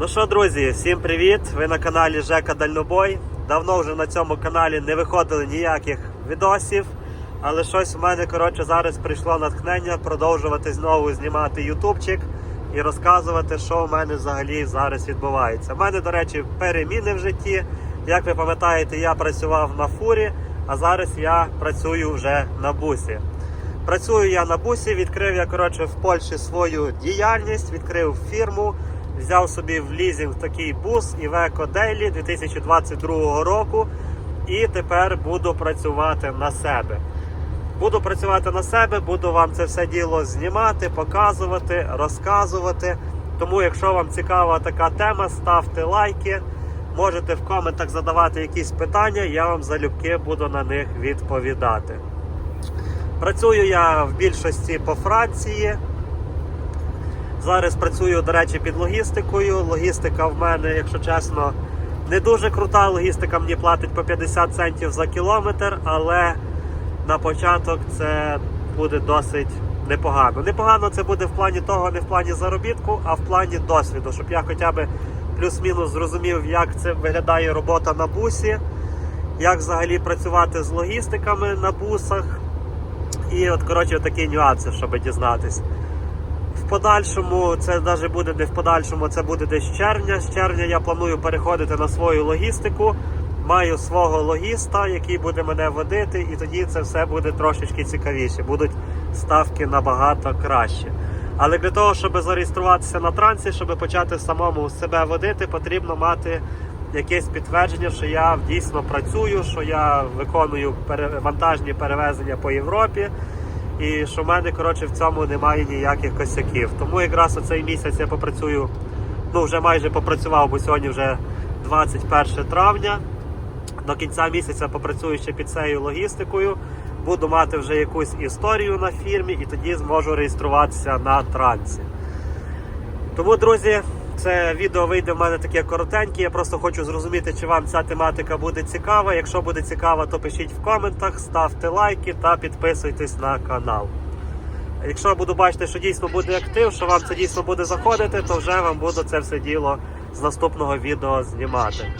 Ну що, друзі, всім привіт! Ви на каналі Жека Дальнобой. Давно вже на цьому каналі не виходили ніяких відосів, але щось у мене коротше зараз прийшло натхнення продовжувати знову знімати ютубчик і розказувати, що у мене взагалі зараз відбувається. У мене, до речі, переміни в житті. Як ви пам'ятаєте, я працював на фурі, а зараз я працюю вже на бусі. Працюю я на бусі, відкрив я коротше в Польщі свою діяльність, відкрив фірму, взяв собі в лізинг такий бус Iveco Daily 2022 року. І тепер буду працювати на себе. Буду працювати на себе, буду вам це все діло знімати, показувати, розказувати. Тому, якщо вам цікава така тема, ставте лайки. Можете в коментах задавати якісь питання, я вам залюбки буду на них відповідати. Працюю я в більшості по Франції. Зараз працюю, до речі, під логістикою. Логістика в мене, якщо чесно, не дуже крута. Логістика мені платить по 50 центів за кілометр, але на початок це буде досить непогано. Непогано це буде в плані того, не в плані заробітку, а в плані досвіду, щоб я хоча б плюс-мінус зрозумів, як це виглядає робота на бусі, як взагалі працювати з логістиками на бусах. І от, коротше, такі нюанси, щоб дізнатись. Подальшому, це навіть буде не в подальшому, це буде десь червня. З червня я планую переходити на свою логістику. Маю свого логіста, який буде мене водити, і тоді це все буде трошечки цікавіше. Будуть ставки набагато краще. Але для того, щоб зареєструватися на трансі, щоб почати самому себе водити, потрібно мати якесь підтвердження, що я дійсно працюю, що я виконую пере- вантажні перевезення по Європі. І що в мене коротше в цьому немає ніяких косяків. Тому якраз оцей місяць я попрацюю, ну вже майже попрацював, бо сьогодні вже 21 травня. До кінця місяця попрацюю ще під цією логістикою. Буду мати вже якусь історію на фірмі і тоді зможу реєструватися на трансі. Тому, друзі, це відео вийде в мене таке коротеньке. Я просто хочу зрозуміти, чи вам ця тематика буде цікава. Якщо буде цікава, то пишіть в коментах, ставте лайки та підписуйтесь на канал. Якщо буду бачити, що дійсно буде актив, що вам це дійсно буде заходити, то вже вам буду це все діло з наступного відео знімати.